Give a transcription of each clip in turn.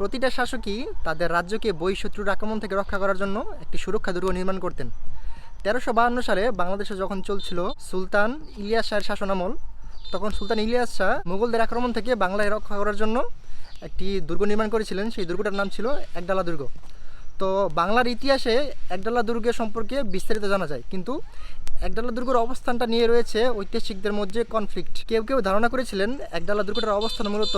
প্রতিটা শাসকই তাদের রাজ্যকে বহিঃশত্রুর আক্রমণ থেকে রক্ষা করার জন্য একটি সুরক্ষা দুর্গ নির্মাণ করতেন। তেরোশো বাহান্ন সালে বাংলাদেশে যখন চলছিল সুলতান ইলিয়াস শাহের শাসনামল, তখন সুলতান ইলিয়াস শাহ মুঘলদের আক্রমণ থেকে বাংলায় রক্ষা করার জন্য একটি দুর্গ নির্মাণ করেছিলেন। সেই দুর্গটার নাম ছিল একডালা দুর্গ। তো বাংলার ইতিহাসে একডালা দুর্গের সম্পর্কে বিস্তারিত জানা যায়। কিন্তু একডালা দুর্গের অবস্থানটা নিয়ে রয়েছে ঐতিহাসিকদের মধ্যে কনফ্লিক্ট কেউ কেউ ধারণা করেছিলেন একডালা দুর্গটার অবস্থান মূলত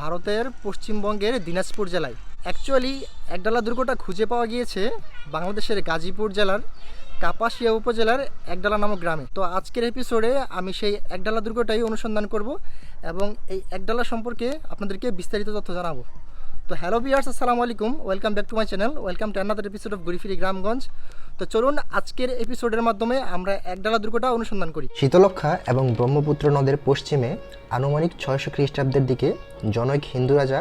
ভারতের পশ্চিমবঙ্গের দিনাজপুর জেলায়। অ্যাকচুয়ালি একডালা দুর্গটা খুঁজে পাওয়া গিয়েছে বাংলাদেশের গাজীপুর জেলার কাপাসিয়া উপজেলার একডালা নামক গ্রামে। তো আজকের এপিসোডে আমি সেই একডালা দুর্গটাই অনুসন্ধান করব এবং এই একডালা সম্পর্কে আপনাদেরকে বিস্তারিত তথ্য জানাব। তো হ্যালো বিয়ার্স আসসালামু আলাইকুম। Welcome back to my channel welcome to another episode of গুরিফিরি গ্রামগঞ্জ তো চলুন, আজকের এপিসোডের মাধ্যমে আমরা একডালা দুর্গটা অনুসন্ধান করি। শীতলক্ষা এবং ব্রহ্মপুত্র নদের পশ্চিমে আনুমানিক ছয়শো খ্রিস্টাব্দের দিকে জনৈক হিন্দু রাজা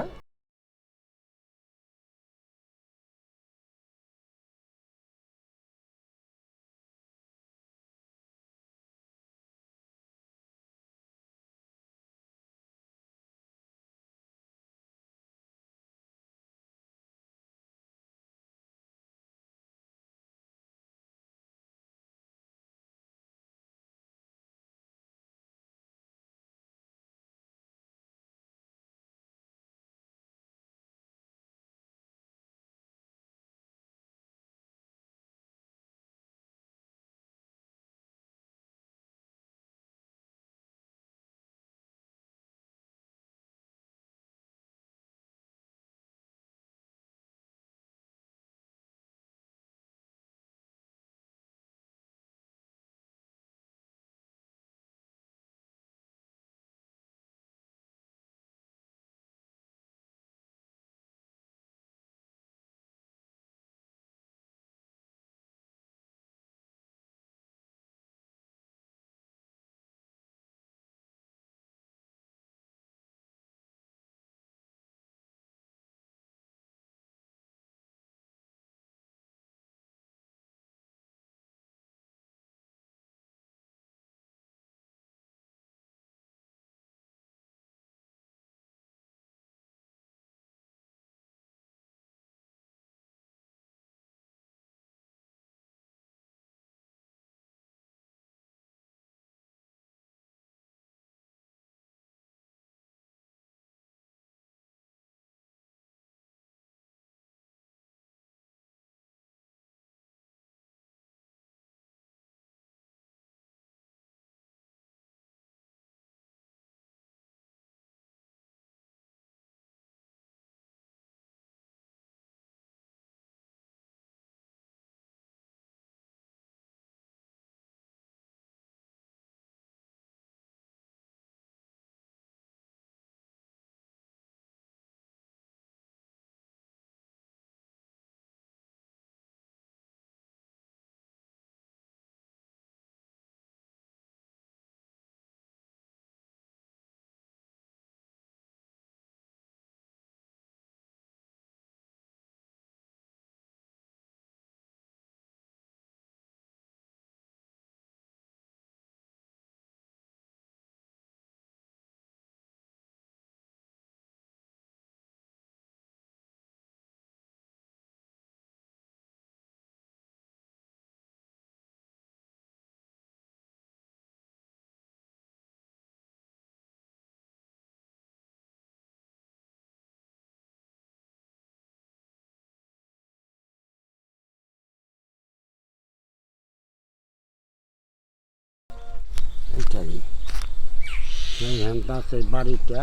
এইখানটা আছে বাড়িটা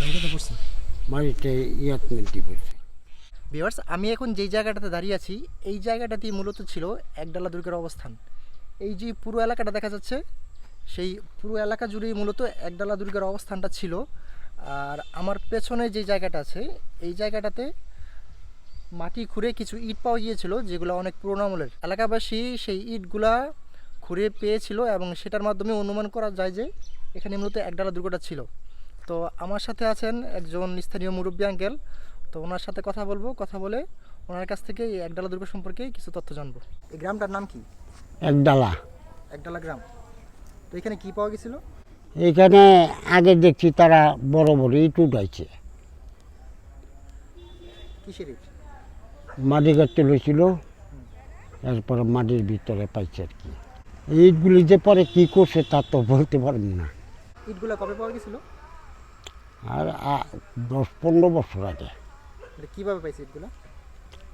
বাড়িতে পড়ছে? আমি এখন যেই জায়গাটাতে দাঁড়িয়ে আছি এই জায়গাটাতেই মূলত ছিল একডালা দুর্গের অবস্থান। এই যে পুরো এলাকাটা দেখা যাচ্ছে সেই পুরো এলাকা জুড়েই মূলত একডালা দুর্গের অবস্থানটা ছিল। আর আমার পেছনে যে জায়গাটা আছে এই জায়গাটাতে মাটি খুঁড়ে কিছু ইট পাওয়া গিয়েছিল যেগুলো অনেক পুরোনো আমলের। এলাকাবাসী সেই ইটগুলা খুঁড়ে পেয়েছিল এবং সেটার মাধ্যমে অনুমান করা যায় যে এখানে মূলত একডালা দুর্গটা ছিল। তো আমার সাথে আছেন একজন স্থানীয় মুরব্বী আঙ্কেল। তো ওনার সাথে কথা বলব কথা বলে ওনার কাছ থেকে এই একডালা দুর্গ সম্পর্কে কিছু তথ্য জানব। এই গ্রামটার নাম কি? এক ডালা। একডালা গ্রাম। তো এখানে কি পাওয়া গেছিল? এখানে আগে দেখছি তারা বড় বড় ইট উঠাইছে। কিসের ইট? মাটি কাটতে লইছিল। এরপরে মাটির ভিতরে পাইছে আর কি। ইটগুলি যে পরে কি করছে তা তো বলতে পারেন না। ইটগুলো কবে পাওয়া গেছিল? আর আ- দশ পনেরো বছর আগে। এটা কীভাবে পাইছে ইটগুলো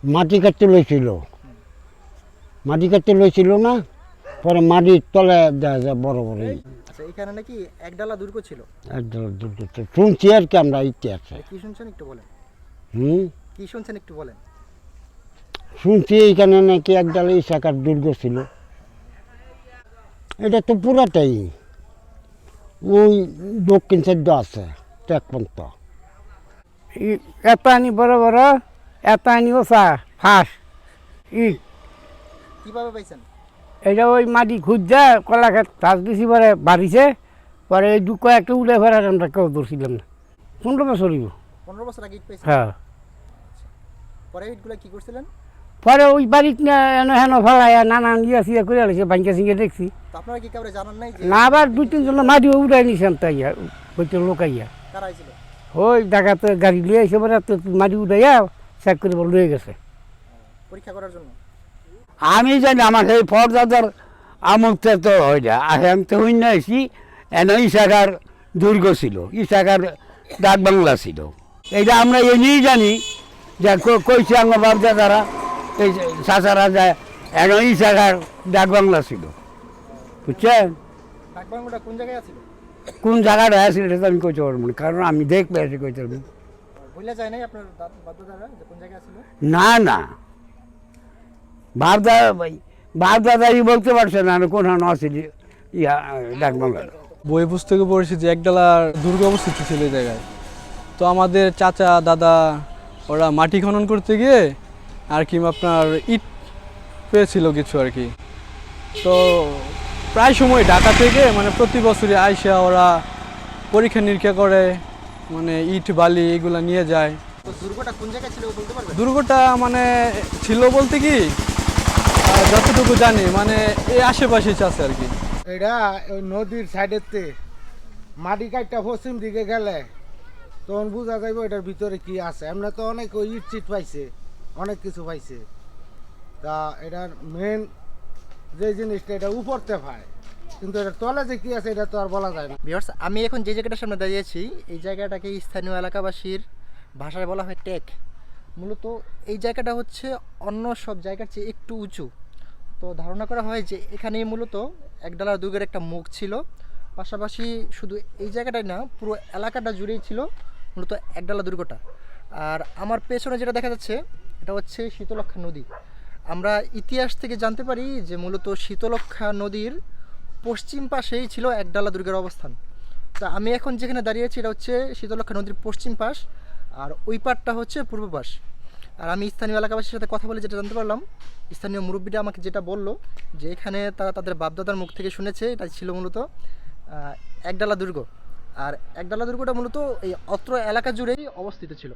মাটি কাটতে লইছিল। মাটি কাটতে লইছিল না পরে মাটির তলে দেখা যায় বড় বড় ইট। আচ্ছা এখানে নাকি একডালা দুর্গ ছিল। একদম দুটো শুনছি আর কি আমরা ইতিহাসে কি শুনছেন একটু বলেন। হুম? কি শুনছেন একটু বলেন। শুনছি এইখানে নাকি একডাল ইসাকার দুর্গ ছিল। এটা তো পুরাটাই। ওই দক্ষিণ সাইড আছে টেকপন্ত এতানি বড় বড় এতানি ওসা ফাঁস। ই কীভাবে পাইছেন? এটা ওই মাটি খুঁজছে কলা খেত চাষ বেশি পরে বাড়িছে পরে এই দু কয়েকটা উড়ে ফেরার আমরা কেউ ধরছিলাম না। পনেরো বছর হইব। পনেরো বছর আগে হ্যাঁ। পরে ইটগুলো কি করছিলেন? পরে ওই বাড়িতে না এনে হেন ফেলাইয়া নানান ইয়া সিয়া করে আলিছে বাঙ্কা সিঙ্গে দেখছি। আপনারা কি কাউরে জানান নাই যে না আবার দুই তিনজন মাটিও উড়াই নিছেন তাই ওইটা লোকাইয়া কারা আইছিল? ওই জায়গাতে গাড়ি লিয়ে এসে পরে তো মাটি উঠাইয়া চেক করে বলে লয়ে গেছে। পরীক্ষা করার জন্য? আমি জানি আমার সেই ফরদাদার আমলতে তো হয় না আর আমি তো হইন আছি এন ইশাকার দুর্গ ছিল ইশাকার ডাক বাংলা ছিল। এইটা আমরা এমনিই জানি যে কইছে আমার বাপদাদারা এই চাচারা যে এন ইশাকার ডাক বাংলা ছিল। বুঝছেন? ডাকবাংলোটা কোন জায়গায় আছিল? কোন জায়গাটা আছে এটা তো আমি কইতে পারব না কারণ আমি দেখবে এসে কইতে পারব যায় নাই আপনার দাদ- আছিল? না না। বাপদাদা বাপদাদাই বলতে পারছে না কোন আছে ইয়া ডাক বাংলা। বই পুস্তকে পড়েছি যে একডালা দুর্গ অবস্থিত ছিল এই জায়গায়। তো আমাদের চাচা দাদা ওরা মাটি খনন করতে গিয়ে আর কি আপনার ইট পেয়েছিল কিছু আর কি। তো প্রায় সময় ঢাকা থেকে মানে প্রতি বছরই আইসা ওরা পরীক্ষা নিরীক্ষা করে মানে ইট বালি এগুলো নিয়ে যায়। দুর্গটা কোন জায়গায় ছিল বলতে পারবেন? দুর্গটা মানে ছিল বলতে কি যতটুকু জানি মানে এই আশেপাশে আছে আর কি। এটা ওই নদীর সাইডেতে মাটি কাটটা পশ্চিম দিকে গেলে তখন বোঝা যাইব এটার ভিতরে কি আছে। এমনি তো অনেক ওই ইট চিট পাইছে। অনেক কিছু পাইছে। তা এটার মেন যে জিনিসটা, এটা উপরতে পায় কিন্তু এটার তলে যে কি আছে, এটা তো আর বলা যায় না। ভিউয়ার্স আমি এখন যে জায়গাটার সামনে দাঁড়িয়েছি, এই জায়গাটাকে স্থানীয় এলাকাবাসীর ভাষায় বলা হয় টেক। মূলত এই জায়গাটা হচ্ছে অন্য সব জায়গার চেয়ে একটু উঁচু। তো ধারণা করা হয় যে এখানেই মূলত একডালা দুর্গের একটা মুখ ছিল। পাশাপাশি শুধু এই জায়গাটাই না, পুরো এলাকাটা জুড়েই ছিল মূলত একডালা দুর্গটা। আর আমার পেছনে যেটা দেখা যাচ্ছে এটা হচ্ছে শীতলক্ষা নদী। আমরা ইতিহাস থেকে জানতে পারি যে মূলত শীতলক্ষা নদীর পশ্চিম পাশেই ছিল একডালা দুর্গের অবস্থান। তা আমি এখন যেখানে দাঁড়িয়ে আছি এটা হচ্ছে শীতলক্ষা নদীর পশ্চিম পাশ, আর ওই পাড়টা হচ্ছে পূর্ব পাশ। আর আমি স্থানীয় এলাকাবাসীর সাথে কথা বলে যেটা জানতে পারলাম, স্থানীয় মুরব্বীরা আমাকে যেটা বলল যে এখানে তারা তাদের বাপদাদার মুখ থেকে শুনেছে এটা ছিল মূলত একডালা দুর্গ। আর একডালা দুর্গটা মূলত এই অত্র এলাকা জুড়েই অবস্থিত ছিল।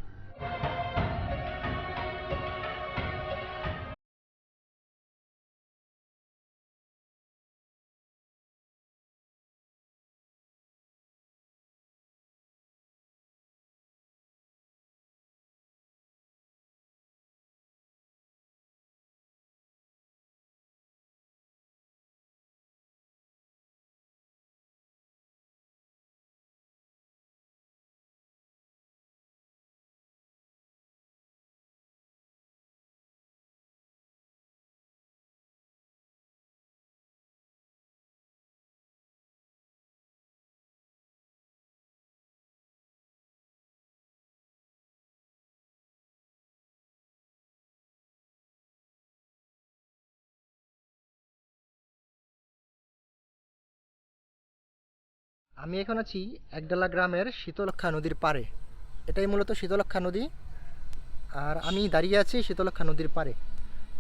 আমি এখন আছি একডালা গ্রামের শীতলক্ষা নদীর পাড়ে। এটাই মূলত শীতলক্ষা নদী। আর আমি দাঁড়িয়ে আছি শীতলক্ষা নদীর পাড়ে।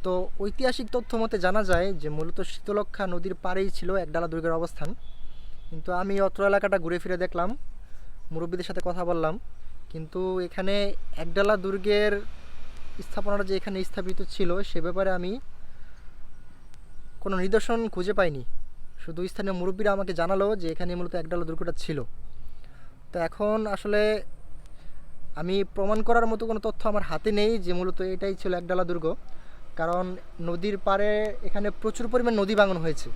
তো ঐতিহাসিক তথ্য মতে জানা যায় যে মূলত শীতলক্ষা নদীর পাড়েই ছিল একডালা দুর্গের অবস্থান। কিন্তু আমি অত্র এলাকাটা ঘুরে ফিরে দেখলাম, মুরব্বীদের সাথে কথা বললাম। কিন্তু এখানে একডালা দুর্গের স্থাপনাটা যে এখানে স্থাপিত ছিল, সে ব্যাপারে আমি কোনো নিদর্শন খুঁজে পাইনি। শুধু শুধু স্থানীয় মুরব্বীরা আমাকে জানালো যে এখানে মূলত এক একডালা দুর্গটা ছিল। তো এখন আসলে আমি প্রমাণ করার মতো কোনো তথ্য আমার হাতে নেই যে মূলত এটাই ছিল একডালা দুর্গ। কারণ নদীর পাড়ে এখানে প্রচুর পরিমাণ নদী ভাঙন হয়েছে।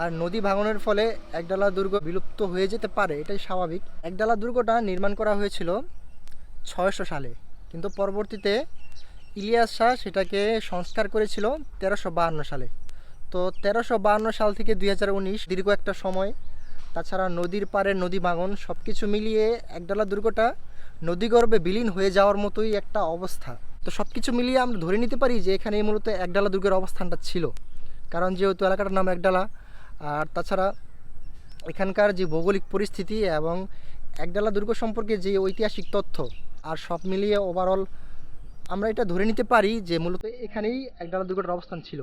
আর নদী ভাঙনের ফলে একডালা দুর্গ বিলুপ্ত হয়ে যেতে পারে, এটাই স্বাভাবিক। এক একডালা দুর্গটা নির্মাণ করা হয়েছিল ছয়শো সালে। কিন্তু পরবর্তীতে ইলিয়াস শাহ সেটাকে সংস্কার করেছিল তেরোশো সালে। তো তেরোশো সাল থেকে দুই হাজার উনিশ, দীর্ঘ একটা সময়। তাছাড়া নদীর পাড়ে নদী ভাঙন সব কিছু মিলিয়ে একডালা দুর্গটা নদীগর্ভে বিলীন হয়ে যাওয়ার মতোই একটা অবস্থা। তো সব কিছু মিলিয়ে আমরা ধরে নিতে পারি যে এখানে মূলত একডালা দুর্গের অবস্থানটা ছিল। কারণ যেহেতু এলাকাটার নাম একডালা, আর তাছাড়া এখানকার যে ভৌগোলিক পরিস্থিতি এবং একডালা দুর্গ সম্পর্কে যে ঐতিহাসিক তথ্য, আর সব মিলিয়ে ওভারঅল আমরা এটা ধরে নিতে পারি যে মূলত এখানেই একডালা দুর্গটার অবস্থান ছিল।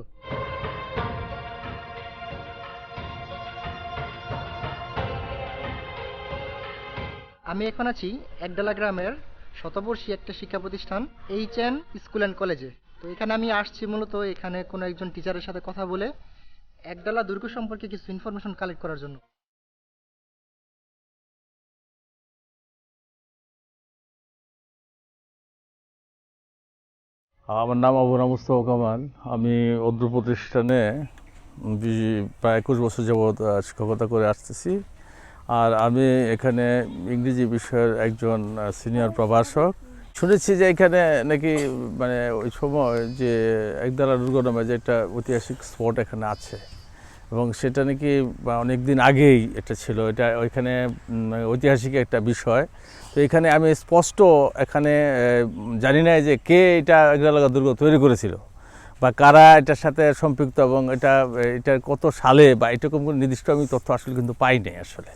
আমি এখন আছি একডালা গ্রামের শতবর্ষী একটা শিক্ষা প্রতিষ্ঠান এইচ এন স্কুল অ্যান্ড কলেজে তো এখানে আমি আসছি মূলত এখানে কোনো একজন টিচারের সাথে কথা বলে একডালা দুর্গ সম্পর্কে কিছু ইনফরমেশন কালেক্ট করার জন্য। আমার নাম আবুরা মুস্তফা কামাল। আমি অদ্র প্রতিষ্ঠানে প্রায় একুশ বছর যাবৎ শিক্ষকতা করে আসতেছি। আর আমি এখানে ইংরেজি বিষয়ের একজন সিনিয়র প্রভাষক। শুনেছি যে এখানে নাকি মানে ওই সময় যে একদালা দুর্গ নামে যে একটা ঐতিহাসিক স্পট এখানে আছে। এবং সেটা নাকি অনেক দিন আগেই এটা ছিল। এটা ওইখানে ঐতিহাসিক একটা বিষয়। তো এখানে আমি স্পষ্ট এখানে জানি না যে কে এটা একদালা দুর্গ তৈরি করেছিল। বা কারা এটার সাথে সম্পৃক্ত এবং এটা এটা কত সালে, বা এরকম কোনো নির্দিষ্ট আমি তথ্য আসলে কিন্তু পাইনি আসলে।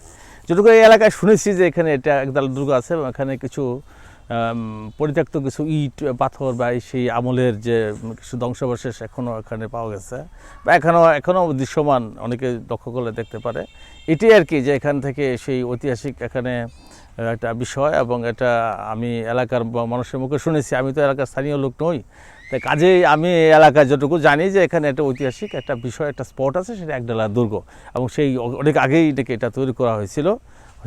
যেটুকু এই এলাকায় শুনেছি যে এখানে এটা একদাল দুর্গ আছে এখানে কিছু পরিত্যক্ত কিছু ইট, পাথর বা সেই আমলের যে কিছু ধ্বংসাবশেষ এখনও এখানে পাওয়া গেছে বা এখনও এখনও দৃশ্যমান অনেকে লক্ষ্য করলে দেখতে পারে। এটাই আর কি যে এখান থেকে সেই ঐতিহাসিক এখানে একটা বিষয় এবং এটা আমি এলাকার মানুষের মুখে শুনেছি। আমি তো এলাকার স্থানীয় লোক নই তাই কাজেই আমি এলাকায় যতটুকু জানি যে এখানে একটা ঐতিহাসিক একটা বিষয়, একটা স্পট আছে, সেটা একডালা দুর্গ। এবং সেই অনেক আগেই এটাকে এটা তৈরি করা হয়েছিল।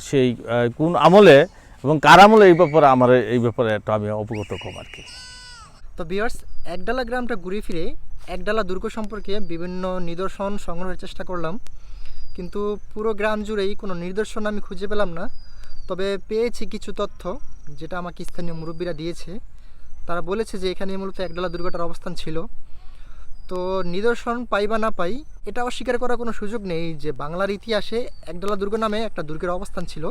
সেই কোন আমলে এবং কার আমলে এই ব্যাপারে আমার এই ব্যাপারে একটু আমি অবগত কম আর কি। তো বিয়ার্স একডালা গ্রামটা ঘুরে ফিরে একডালা দুর্গ সম্পর্কে বিভিন্ন নিদর্শন সংগ্রহের চেষ্টা করলাম। কিন্তু পুরো গ্রাম জুড়েই কোনো নিদর্শন আমি খুঁজে পেলাম না। তবে পেয়েছি কিছু তথ্য, যেটা আমাকে স্থানীয় মুরব্বীরা দিয়েছে। তারা বলেছে যে এখানে মূলত একডালা দুর্গটার অবস্থান ছিল। তো নিদর্শন পাই বা না পাই, এটা অস্বীকার করার কোনো সুযোগ নেই যে বাংলার ইতিহাসে একডালা দুর্গ নামে একটা দুর্গের অবস্থান ছিল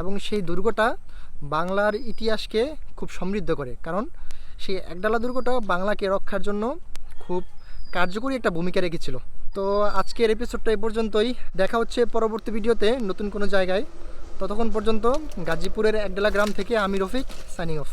এবং সেই দুর্গটা বাংলার ইতিহাসকে খুব সমৃদ্ধ করে। কারণ সেই একডালা দুর্গটা বাংলাকে রক্ষার জন্য খুব কার্যকরী একটা ভূমিকা রেখেছিল। তো আজকের এপিসোডটা এই পর্যন্তই। দেখা হচ্ছে পরবর্তী ভিডিওতে নতুন কোনো জায়গায়। ততক্ষণ পর্যন্ত গাজীপুরের একডালা গ্রাম থেকে আমি রফিক সাইনিং অফ